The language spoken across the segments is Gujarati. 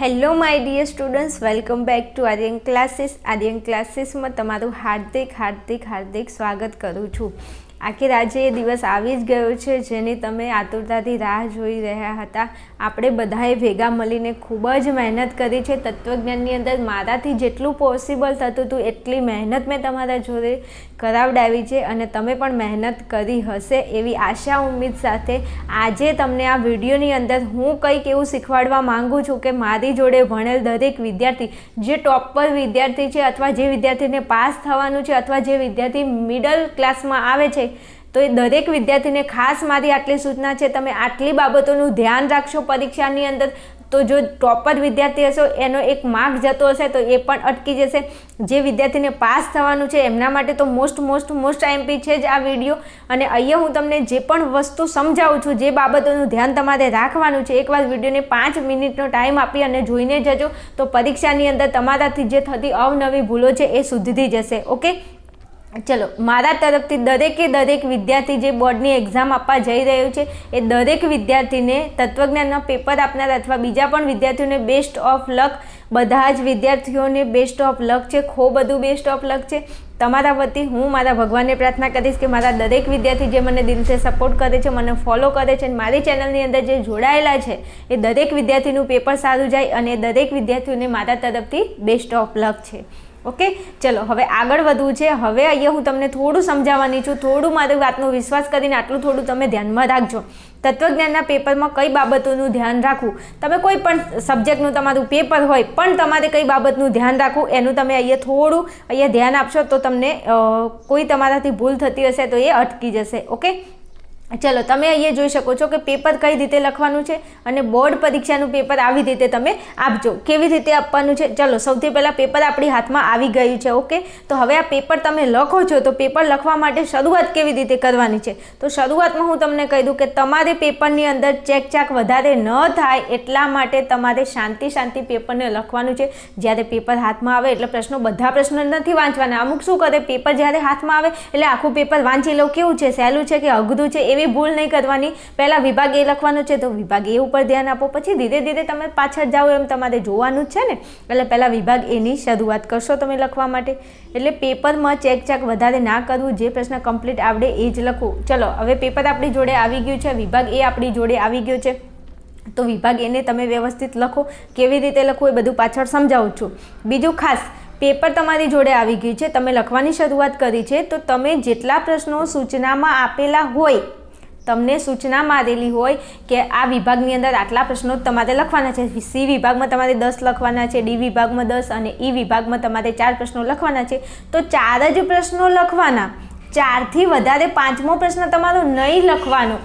Hello my dear students welcome back to Aryan classes Aryan ક્લાસીસમાં તમારું હાર્દિક હાર્દિક હાર્દિક સ્વાગત કરું છું. આખી આજે એ દિવસ આવી જ ગયો છે, જેની તમે આતુરતાથી રાહ જોઈ રહ્યા હતા. આપણે બધાએ ભેગા મળીને ખૂબ જ મહેનત કરી છે. તત્વજ્ઞાનની અંદર મારાથી જેટલું પોસિબલ થતું હતું, એટલી મહેનત મેં તમારા જોડે કરાવડાવી છે અને તમે પણ મહેનત કરી હશે એવી આશા ઉમ્મીદ સાથે આજે તમને આ વિડીયોની અંદર હું કંઈક એવું શીખવાડવા માંગુ છું કે મારી જોડે ભણેલ દરેક વિદ્યાર્થી, જે ટોપર વિદ્યાર્થી છે અથવા જે વિદ્યાર્થીને પાસ થવાનું છે અથવા જે વિદ્યાર્થી મિડલ ક્લાસમાં આવે છે, તો એ દરેક વિદ્યાર્થીને ખાસ મારી આટલી સૂચના છે. તમે આટલી બાબતોનું ધ્યાન રાખશો પરીક્ષાની અંદર તો જો ટોપર વિદ્યાર્થી હશો, એનો એક માર્ક જતો હશે, તો એ પણ અટકી જશે. જે વિદ્યાર્થીને પાસ થવાનું છે, એમના માટે તો મોસ્ટ મોસ્ટ મોસ્ટ આઈએમપી છે જ આ વીડિયો. અને અહીંયા હું તમને જે પણ વસ્તુ સમજાવું છું, જે બાબતોનું ધ્યાન તમારે રાખવાનું છે, એકવાર વિડીયોને પાંચ મિનિટનો ટાઈમ આપી અને જોઈને જજો. તો પરીક્ષાની અંદર તમારાથી જે થતી અવનવી ભૂલો છે, એ સુધરી જશે, ઓકે? ચલો, મારા તરફથી દરેકે દરેક વિદ્યાર્થી જે બોર્ડની એક્ઝામ આપવા જઈ રહ્યું છે, એ દરેક વિદ્યાર્થીને તત્વજ્ઞાનના પેપર આપનાર અથવા બીજા પણ વિદ્યાર્થીઓને બેસ્ટ ઓફ લક બધા જ વિદ્યાર્થીઓને બેસ્ટ ઓફ લક છે ખૂબ બધું બેસ્ટ ઓફ લક છે. તમારા વતી હું મારા ભગવાનને પ્રાર્થના કરીશ કે મારા દરેક વિદ્યાર્થી જે મને દિલથી સપોર્ટ કરે છે, મને ફોલો કરે છે અને મારી ચેનલની અંદર જે જોડાયેલા છે, એ દરેક વિદ્યાર્થીનું પેપર સારું જાય અને દરેક વિદ્યાર્થીઓને મારા તરફથી બેસ્ટ ઓફ લક છે. ઓકે? ચલો, હવે આગળ વધવું છે. હવે અહીંયા હું તમને થોડું સમજાવવાની છું. થોડું મારી વાતનો વિશ્વાસ કરીને આટલું થોડું તમે ધ્યાનમાં રાખજો. તત્વજ્ઞાનના પેપરમાં કઈ બાબતોનું ધ્યાન રાખવું? તમે કોઈ પણ સબ્જેક્ટનું તમારું પેપર હોય, પણ તમારે કઈ બાબતનું ધ્યાન રાખવું, એનું તમે અહીંયા થોડું અહીંયા ધ્યાન આપશો તો તમને કોઈ તમારાથી ભૂલ થતી હશે તો એ અટકી જશે. ઓકે? ચલો, તમે અહીંયા જોઈ શકો છો કે પેપર કઈ રીતે લખવાનું છે અને બોર્ડ પરીક્ષાનું પેપર આવી રીતે તમે આપજો. કેવી રીતે આપવાનું છે? ચલો, સૌથી પહેલાં પેપર આપણી હાથમાં આવી ગયું છે, ઓકે? તો હવે આ પેપર તમે લખો છો, તો પેપર લખવા માટે શરૂઆત કેવી રીતે કરવાની છે? તો શરૂઆતમાં હું તમને કહી દઉં કે તમારે પેપરની અંદર ચેક ચાક વધારે ન થાય એટલા માટે તમારે શાંતિ શાંતિ પેપરને લખવાનું છે. જ્યારે પેપર હાથમાં આવે એટલે પ્રશ્નો, બધા પ્રશ્નો નથી વાંચવાના. અમુક શું કરે? પેપર જ્યારે હાથમાં આવે એટલે આખું પેપર વાંચી લઉં કેવું છે? સહેલું છે કે અઘરું છે? એવી એવી ભૂલ નહીં કરવાની. પહેલાં વિભાગ એ લખવાનો છે, તો વિભાગ એ ઉપર ધ્યાન આપો. પછી ધીરે ધીરે તમે પાછળ જાઓ એમ તમારે જોવાનું જ છે ને. એટલે પહેલાં વિભાગ એની શરૂઆત કરશો તમે લખવા માટે. એટલે પેપરમાં ચેક ચેક વધારે ના કરવું, જે પ્રશ્ન કમ્પ્લીટ આવડે એ જ લખવું ચલો, હવે પેપર આપણી જોડે આવી ગયું છે, વિભાગ એ આપણી જોડે આવી ગયો છે. તો વિભાગ એને તમે વ્યવસ્થિત લખો. કેવી રીતે લખવું એ બધું પાછળ સમજાવું છું. બીજું ખાસ, પેપર તમારી જોડે આવી ગયું છે, તમે લખવાની શરૂઆત કરી છે, તો તમે જેટલા પ્રશ્નો સૂચનામાં આપેલા હોય તમને સૂચના મારેલી હોય કે આ વિભાગની અંદર આટલા પ્રશ્નો તમારે લખવાના છે. સી વિભાગમાં તમારે દસ લખવાના છે, ડી વિભાગમાં દસ અને ઈ વિભાગમાં તમારે ચાર પ્રશ્નો લખવાના છે. તો ચાર જ પ્રશ્નો લખવાના. ચારથી વધારે પાંચમો પ્રશ્ન તમારો નહીં લખવાનો.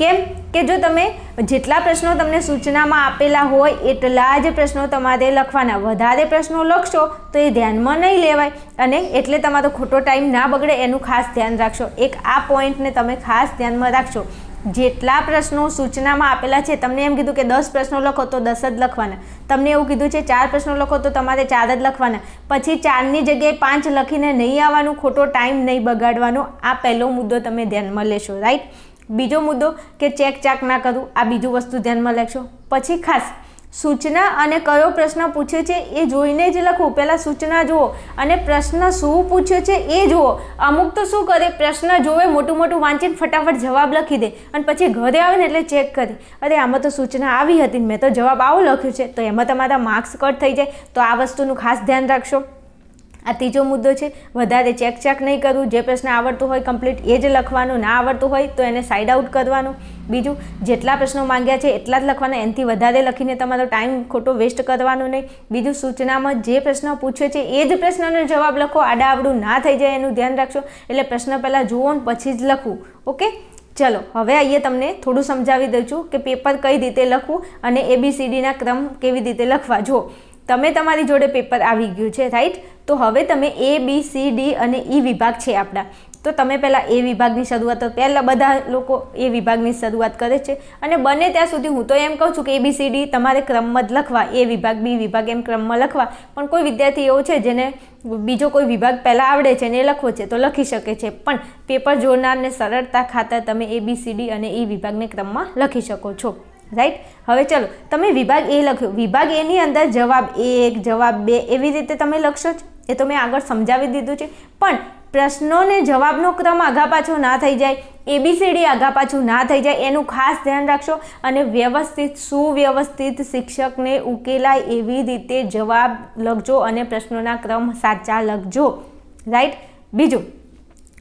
કેમ કે જો તમે જેટલા પ્રશ્નો તમને સૂચનામાં આપેલા હોય, એટલા જ પ્રશ્નો તમારે લખવાના. વધારે પ્રશ્નો લખશો તો એ ધ્યાનમાં નહીં લેવાય અને એટલે તમારો ખોટો ટાઈમ ના બગડે એનું ખાસ ધ્યાન રાખશો. એક આ પોઈન્ટને તમે ખાસ ધ્યાનમાં રાખશો. જેટલા પ્રશ્નો સૂચનામાં આપેલા છે, તમને એમ કીધું કે દસ પ્રશ્નો લખો તો દસ જ લખવાના. તમને એવું કીધું છે, ચાર પ્રશ્નો લખો તો તમારે ચાર જ લખવાના. પછી ચારની જગ્યાએ પાંચ લખીને નહીં આવવાનું, ખોટો ટાઈમ નહીં બગાડવાનો, આ પહેલો મુદ્દો તમે ધ્યાનમાં લેશો, રાઈટ? બીજો મુદ્દો કે ચેક ચાક ના કરું, આ બીજું વસ્તુ ધ્યાનમાં લેશો. પછી ખાસ, સૂચના અને કયો પ્રશ્ન પૂછ્યો છે એ જોઈને જ લખવું પહેલાં સૂચના જુઓ અને પ્રશ્ન શું પૂછ્યો છે એ જુઓ. અમુક તો શું કરે, પ્રશ્ન જોવે, મોટું મોટું વાંચીને ફટાફટ જવાબ લખી દે. અને પછી ઘરે આવે ને એટલે ચેક કરે. અરે, આમાં તો સૂચના આવી હતી મેં તો જવાબ આવો લખ્યો છે. તો એમાં તમારા માર્ક્સ કટ થઈ જાય. તો આ વસ્તુનું ખાસ ધ્યાન રાખશો. આ ત્રીજો મુદ્દો છે, વધારે ચેક ચેક નહીં કરવું, જે પ્રશ્ન આવડતું હોય કમ્પ્લીટ એ જ લખવાનું, ના આવડતું હોય તો એને સાઇડ આઉટ કરવાનું. બીજું, જેટલા પ્રશ્નો માંગ્યા છે, એટલા જ લખવાના, એનાથી વધારે લખીને તમારો ટાઈમ ખોટો વેસ્ટ કરવાનો નહીં. બીજું, સૂચનામાં જે પ્રશ્ન પૂછ્યો છે, એ જ પ્રશ્નનો જવાબ લખો. આડાવડું ના થઈ જાય એનું ધ્યાન રાખશો. એટલે પ્રશ્ન પહેલાં જુઓ ને પછી જ લખવું ઓકે? ચલો, હવે અહીંયા તમને થોડું સમજાવી દઉં છું કે પેપર કઈ રીતે લખવું અને એબીસીડીના ક્રમ કેવી રીતે લખવા. જો તમે તમારી જોડે પેપર આવી ગયું છે રાઈટ તો હવે તમે એ બી સી ડી અને ઈ વિભાગ છે આપણા. તો તમે પહેલાં એ વિભાગની શરૂઆત પહેલાં બધા લોકો એ વિભાગની શરૂઆત કરે છે. અને બને ત્યાં સુધી હું તો એમ કહું છું કે એ બી સી ડી તમારે ક્રમમાં જ લખવા. એ વિભાગ બી વિભાગ એમ ક્રમમાં લખવા. પણ કોઈ વિદ્યાર્થી એવો છે જેને બીજો કોઈ વિભાગ પહેલાં આવડે છે ને એ લખવો છે, તો લખી શકે છે. પણ પેપર જોનારને સરળતા ખાતર તમે એ બી સી ડી અને એ વિભાગને ક્રમમાં લખી શકો છો. રાઈટ હવે ચલો, તમે વિભાગ એ લખ્યો. વિભાગ એની અંદર જવાબ એક, જવાબ બે એવી રીતે તમે લખશો જ. એ તો મેં આગળ સમજાવી દીધું છે. પણ પ્રશ્નોને જવાબનો ક્રમ આગા પાછો ના થઈ જાય એબીસીડી આગા પાછું ના થઈ જાય, એનું ખાસ ધ્યાન રાખશો. અને વ્યવસ્થિત, સુવ્યવસ્થિત શિક્ષકને ઉકેલાય એવી રીતે જવાબ લખજો અને પ્રશ્નોના ક્રમ સાચા લખજો. રાઈટ બીજું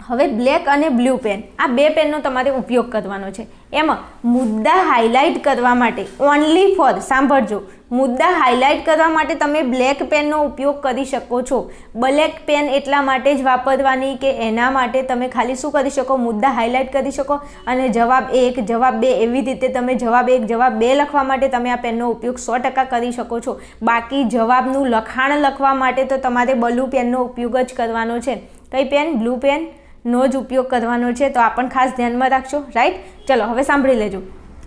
હવે બ્લેક અને બ્લુ પેન, આ બે પેનનો તમારે ઉપયોગ કરવાનો છે. એમાં મુદ્દા હાઇલાઇટ કરવા માટે ઓનલી ફોર સાંભળજો. મુદ્દા હાઇલાઇટ કરવા માટે તમે બ્લેક પેનનો ઉપયોગ કરી શકો છો. બ્લેક પેન એટલા માટે જ વાપરવાની કે એના માટે તમે ખાલી શું કરી શકો? મુદ્દા હાઇલાઇટ કરી શકો અને જવાબ એક, જવાબ બે એવી રીતે તમે જવાબ એક, જવાબ બે લખવા માટે તમે આ પેનનો ઉપયોગ સો ટકા કરી શકો છો. બાકી જવાબનું લખાણ લખવા માટે તો તમારે બ્લુ પેનનો ઉપયોગ જ કરવાનો છે. કઈ પેન? Blue pen. નો જ ઉપયોગ કરવાનો છે, તો આ પણ ખાસ ધ્યાનમાં રાખશો રાઈટ ચલો, હવે સાંભળી લેજો.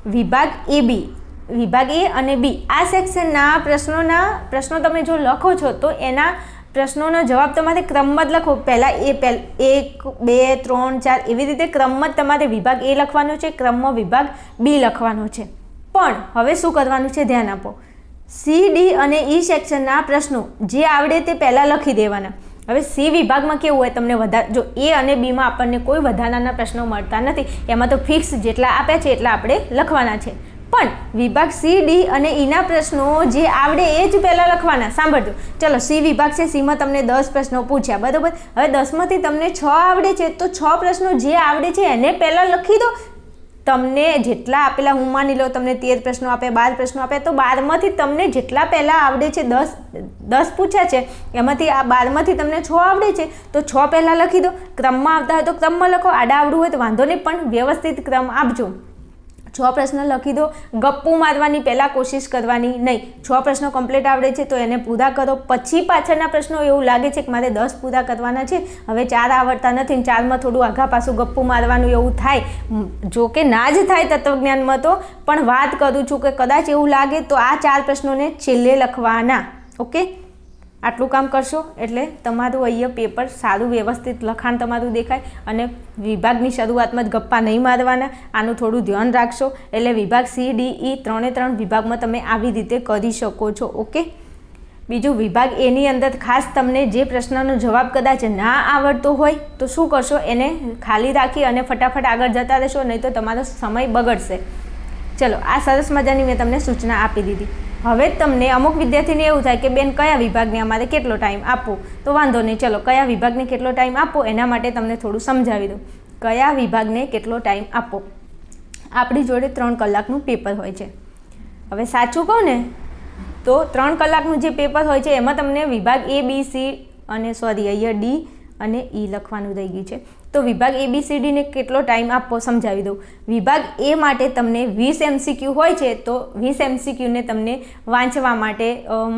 વિભાગ એ બી, વિભાગ એ અને બી, આ સેક્શનના પ્રશ્નોના, પ્રશ્નો તમે જો લખો છો, તો એના પ્રશ્નોનો જવાબ તમારે ક્રમમાં જ લખો પહેલાં એ, પહેલ, એક, બે, ત્રણ, ચાર, એવી રીતે ક્રમમાં તમારે વિભાગ એ લખવાનો છે, ક્રમમાં વિભાગ બી લખવાનો છે. પણ હવે શું કરવાનું છે, ધ્યાન આપો. સી, ડી અને ઈ સેક્શનના પ્રશ્નો, જે આવડે તે પહેલાં લખી દેવાના. હવે સી વિભાગમાં કેવું હોય તમને વધારે જો એ અને બીમાં આપણને કોઈ વધારાના પ્રશ્નો મળતા નથી, એમાં તો ફિક્સ જેટલા આપ્યા છે એટલા આપણે લખવાના છે. પણ વિભાગ સી, ડી અને ઈના પ્રશ્નો જે આવડે એ જ પહેલાં લખવાના. સાંભળજો. ચલો, સી વિભાગ છે સીમાં તમને દસ પ્રશ્નો પૂછ્યા. બરાબર? હવે દસમાંથી તમને છ આવડે છે, તો છ પ્રશ્નો જે આવડે છે એને પહેલાં લખી દો. તમને જેટલા આપેલા હું માની લો તમને તેર પ્રશ્નો આપે, બાર પ્રશ્નો આપે, તો બારમાંથી તમને જેટલા પહેલાં આવડે છે, દસ દસ પૂછ્યા છે, એમાંથી આ બારમાંથી તમને છ આવડે છે, તો છ પહેલાં લખી દો. ક્રમમાં આવતા હોય તો ક્રમમાં લખો. આડા આવડું હોય તો વાંધો નહીં, પણ વ્યવસ્થિત ક્રમ આપજો. છ પ્રશ્ન લખી દો. ગપ્પુ મારવાની પહેલાં કોશિશ કરવાની નહીં. છ પ્રશ્નો કમ્પ્લીટ આવડે છે તો એને પૂરા કરો. પછી પાછળના પ્રશ્નો એવું લાગે છે કે મારે દસ પૂરા કરવાના છે. હવે ચાર આવડતા નથી ચારમાં થોડું આઘા પાછું ગપ્પુ મારવાનું એવું થાય. જો કે ના જ થાય તત્વજ્ઞાનમાં તો. પણ વાત કરું છું કે કદાચ એવું લાગે તો આ ચાર પ્રશ્નોને છેલ્લે લખવાના. ઓકે? આટલું કામ કરશો એટલે તમારું અહીંયા પેપર સારું વ્યવસ્થિત લખાણ તમારું દેખાય અને વિભાગની શરૂઆતમાં જ ગપ્પા નહીં મારવાના. આનું થોડું ધ્યાન રાખશો એટલે વિભાગ સી ડી ઈ ત્રણે ત્રણ વિભાગમાં તમે આવી રીતે કરી શકો છો, ઓકે? બીજું, વિભાગ એની અંદર ખાસ તમને જે પ્રશ્નનો જવાબ કદાચ ના આવડતો હોય તો શું કરશો? એને ખાલી રાખી અને ફટાફટ આગળ જતા રહેશો, નહીં તો તમારો સમય બગડશે. ચલો, આ સરસ મજાની મેં તમને સૂચના આપી દીધી. હવે તમને અમુક વિદ્યાર્થીને એવું થાય કે, બેન, કયા વિભાગને અમારે કેટલો ટાઈમ આપવો? તો વાંધો નહીં, ચલો, કયા વિભાગને કેટલો ટાઈમ આપો એના માટે તમને થોડું સમજાવી દઉં. કયા વિભાગને કેટલો ટાઈમ આપો આપણી જોડે ત્રણ કલાકનું પેપર હોય છે. હવે સાચું કહું ને, તો ત્રણ કલાકનું જે પેપર હોય છે, એમાં તમને વિભાગ એ બી સી અને સોરી અહીંયા ડી અને ઈ લખવાનું રહી ગયું છે. તો વિભાગ એબીસીડીને કેટલો ટાઈમ આપવો સમજાવી દઉં. વિભાગ એ માટે તમને વીસ એમસીક્યુ હોય છે, તો વીસ એમસીક્યુને તમને વાંચવા માટે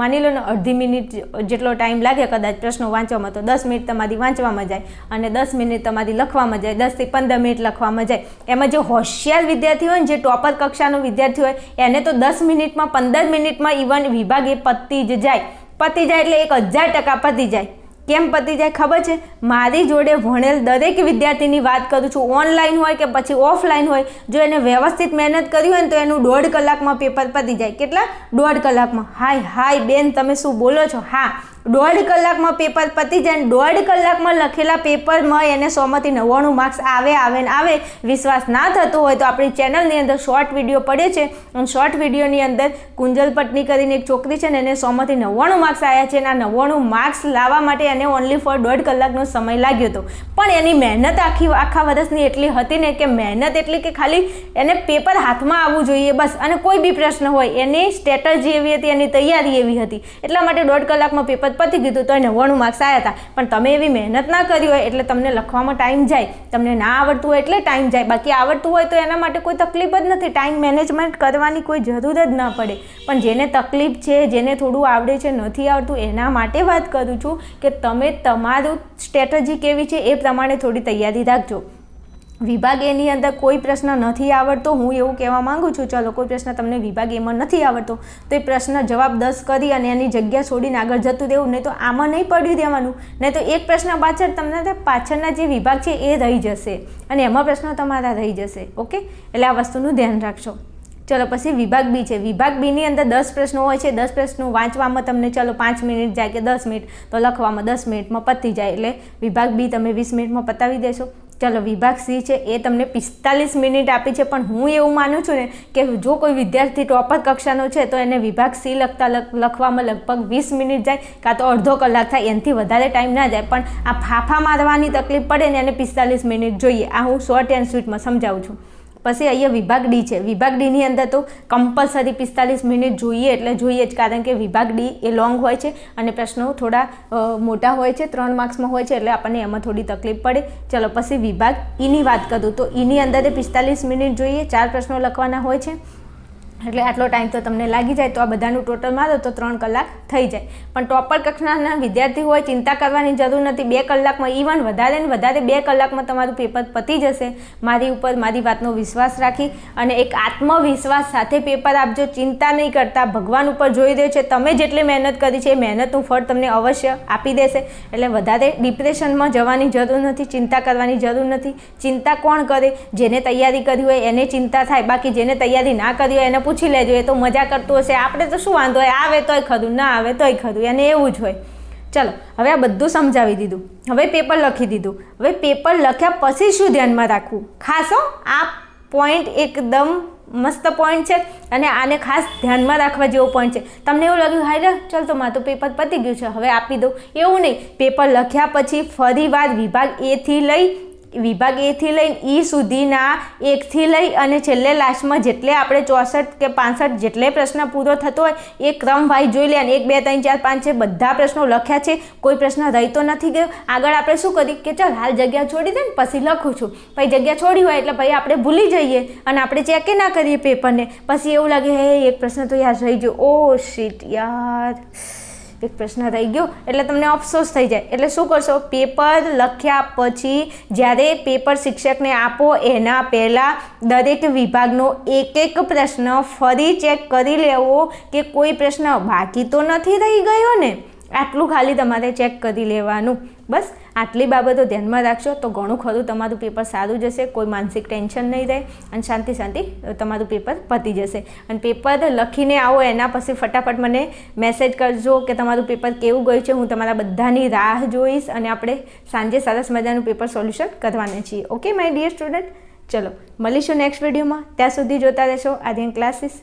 માની લો ને અડધી મિનિટ જેટલો ટાઈમ લાગે કદાચ પ્રશ્નો વાંચવામાં, તો દસ મિનિટ તમારી વાંચવામાં જાય અને દસ મિનિટ તમારી લખવામાં જાય દસથી પંદર મિનિટ લખવામાં જાય. એમાં જે હોશિયાર વિદ્યાર્થી હોય ને, જે ટોપર કક્ષાનો વિદ્યાર્થી હોય, એને તો દસ મિનિટમાં, પંદર મિનિટમાં ઇવન વિભાગ એ પતી જ જાય. પતી જાય એટલે એક હજાર ટકા પતી જાય. કેમ પતી જાય ખબર છે? મારી જોડે ભણેલ દરેક વિદ્યાર્થીની વાત કરું છું. ઓનલાઈન હોય કે પછી ઓફલાઈન હોય, જો એને વ્યવસ્થિત મહેનત કરી હોય ને તો એનું દોઢ કલાકમાં પેપર પતી જાય. કેટલા? દોઢ કલાકમાં. હાય હાય, બેન, તમે શું બોલો છો? હા. દોઢ કલાકમાં પેપર પતી જાય દોઢ કલાકમાં લખેલા પેપરમાં એને સોમાંથી નવ્વાણું માર્ક્સ આવે આવે ને આવે, વિશ્વાસ ના થતો હોય તો આપણી ચેનલની અંદર શોર્ટ વીડિયો પડે છે. અને શોર્ટ વિડીયોની અંદર કુંજલ પટની કરીને એક છોકરી છે ને એને સોમાંથી નવ્વાણું માર્ક્સ આવ્યા છે અને આ નવ્વાણું માર્ક્સ લાવવા માટે એને ઓનલી ફોર દોઢ કલાકનો સમય લાગ્યો હતો. પણ એની મહેનત આખી, આખા વર્ષની એટલી હતી ને કે મહેનત એટલી કે ખાલી એને પેપર હાથમાં આવવું જોઈએ બસ. અને કોઈ બી પ્રશ્ન હોય, એની સ્ટ્રેટજી એવી હતી, એની તૈયારી એવી હતી. એટલા માટે દોઢ કલાકમાં પેપર પતી ગયું તો એને વણું માર્ક્સ આવ્યા હતા પણ તમે એવી મહેનત ના કરી હોય એટલે તમને લખવામાં ટાઈમ જાય. તમને ના આવડતું હોય એટલે ટાઈમ જાય. બાકી આવડતું હોય તો એના માટે કોઈ તકલીફ જ નથી. ટાઈમ મેનેજમેન્ટ કરવાની કોઈ જરૂર જ ના પડે. પણ જેને તકલીફ છે, જેને થોડું આવડે છે, નથી આવડતું, એના માટે વાત કરું છું કે તમે તમારું સ્ટ્રેટજી કેવી છે એ પ્રમાણે થોડી તૈયારી રાખજો. વિભાગ એની અંદર કોઈ પ્રશ્ન નથી આવડતો, હું એવું કહેવા માંગુ છું, ચલો કોઈ પ્રશ્ન તમને વિભાગ એમાં નથી આવડતો, તો એ પ્રશ્ન જવાબ દસ કરી અને એની જગ્યા છોડીને આગળ જતું રહેવું, નહીં તો આમાં નહીં પડ્યું દેવાનું નહીં તો એક પ્રશ્ન પાછળ તમને પાછળના જે વિભાગ છે એ રહી જશે અને એમાં પ્રશ્ન તમારા રહી જશે, ઓકે? એટલે આ વસ્તુનું ધ્યાન રાખશો. ચલો પછી વિભાગ બી છે, વિભાગ બીની અંદર દસ પ્રશ્નો હોય છે, દસ પ્રશ્નો વાંચવામાં તમને ચલો પાંચ મિનિટ જાય કે દસ મિનિટ, તો લખવામાં દસ મિનિટમાં પતી જાય, એટલે વિભાગ બી તમે વીસ મિનિટમાં પતાવી દેશો. ચલો વિભાગ સી છે, એ તમને પિસ્તાલીસ મિનિટ આપી છે, પણ હું એવું માનું છું ને કે જો કોઈ વિદ્યાર્થી ટોપર કક્ષાનો છે, તો એને વિભાગ સી લખતા લખ- લખવામાં લગભગ વીસ મિનિટ જાય, કાં તો અડધો કલાક થાય, એનાથી વધારે ટાઈમ ના જાય, પણ આ ફાફા મારવાની તકલીફ પડે ને એને પિસ્તાલીસ મિનિટ જોઈએ. આ હું શોર્ટ એન્ડ સ્વીટમાં સમજાવું છું. પછી અહીંયા વિભાગ ડી છે. વિભાગ ડીની અંદર તો કમ્પલસરી પિસ્તાલીસ મિનિટ જોઈએ એટલે જોઈએ જ, કારણ કે વિભાગ ડી એ લોંગ હોય છે અને પ્રશ્નો થોડા મોટા હોય છે, ત્રણ માર્ક્સમાં હોય છે એટલે આપણને એમાં થોડી તકલીફ પડે. ચલો, પછી વિભાગ ઈની વાત કરું તો ઈની અંદર પિસ્તાલીસ મિનિટ જોઈએ, ચાર પ્રશ્નો લખવાના હોય છે. એટલે આટલો ટાઈમ તો તમને લાગી જાય, તો આ બધાનું ટોટલ મારો તો ત્રણ કલાક થઈ જાય. પણ ટોપર કક્ષાના વિદ્યાર્થી હોય, ચિંતા કરવાની જરૂર નથી. બે કલાકમાં ઇવન વધારે ને વધારે બે કલાકમાં તમારું પેપર પતી જશે. મારી ઉપર મારી વાતનો વિશ્વાસ રાખી અને એક આત્મવિશ્વાસ સાથે પેપર આપજો. ચિંતા નહીં કરતા. ભગવાન ઉપર જોઈ રહ્યો છે. તમે જેટલી મહેનત કરી છે, એ મહેનતનું ફળ તમને અવશ્ય આપી દેશે. એટલે વધારે ડિપ્રેશનમાં જવાની જરૂર નથી, ચિંતા કરવાની જરૂર નથી. ચિંતા કોણ કરે? જેને તૈયારી કરી હોય એને ચિંતા થાય. બાકી જેને તૈયારી ના કરી હોય એને પૂછી લેજો, એ તો મજા કરતું હશે. આપણે તો શું વાંધો હોય આવે તોય ખધું ના આવે તોય ખરું, એને એવું જ હોય. ચલો, હવે આ બધું સમજાવી દીધું. હવે પેપર લખી દીધું. હવે પેપર લખ્યા પછી શું ધ્યાનમાં રાખવું? ખાસ હો, આ પોઈન્ટ એકદમ મસ્ત પોઈન્ટ છે અને આને ખાસ ધ્યાનમાં રાખવા જેવો પોઈન્ટ છે. તમને એવું લાગ્યું, હાય ચાલ તો મારું પેપર પતી ગયું છે, હવે આપી દઉં. એવું નહીં. પેપર લખ્યા પછી ફરીવાર વિભાગ એથી લઈ વિભાગ એથી લઈને ઈ સુધીના એકથી લઈ અને છેલ્લે લાસ્ટમાં જેટલે આપણે ચોસઠ કે પાંસઠ જેટલે પ્રશ્ન પૂરો થતો હોય, એ ક્રમ વાઇઝ જોઈ લે અને એક, બે, ત્રણ, ચાર, પાંચ છે, બધા પ્રશ્નો લખ્યા છે. કોઈ પ્રશ્ન રહીતો નથી ગયો. આગળ આપણે શું કરીએ કે ચાલ હાલ જગ્યા છોડી દે ને પછી લખું છું. પછી જગ્યા છોડી હોય એટલે ભાઈ આપણે ભૂલી જઈએ અને આપણે ચેકે ના કરીએ પેપરને પછી એવું લાગે, હે એક પ્રશ્ન તો યાર રહી ગયો. ઓ શીટ યાર. એક પ્રશ્ન રહી ગયો. એટલે તમને અફસોસ થઈ જાય. એટલે શું કરશો? પેપર લખ્યા પછી જ્યારે પેપર શિક્ષકને આપો, એના પહેલાં દરેક વિભાગનો એક એક પ્રશ્ન ફરી ચેક કરી લેવો કે કોઈ પ્રશ્ન બાકી તો નથી રહી ગયો ને? આટલું ખાલી તમારે ચેક કરી લેવાનું. બસ, આટલી બાબતો ધ્યાનમાં રાખશો તો ઘણું ખરું તમારું પેપર સારું જશે, કોઈ માનસિક ટેન્શન નહીં રહે અને શાંતિ શાંતિ તમારું પેપર પતી જશે. અને પેપર લખીને આવો, એના પછી ફટાફટ મને મેસેજ કરજો કે તમારું પેપર કેવું ગયું છે, હું તમારા બધાની રાહ જોઈશ અને આપણે સાંજે સરસ મજાનું પેપર સોલ્યુશન કરવાના છીએ. ઓકે માય ડિયર સ્ટુડન્ટ ચલો, મળીશું નેક્સ્ટ વિડીયોમાં ત્યાં સુધી જોતા રહેશો. આર્યન ક્લાસીસ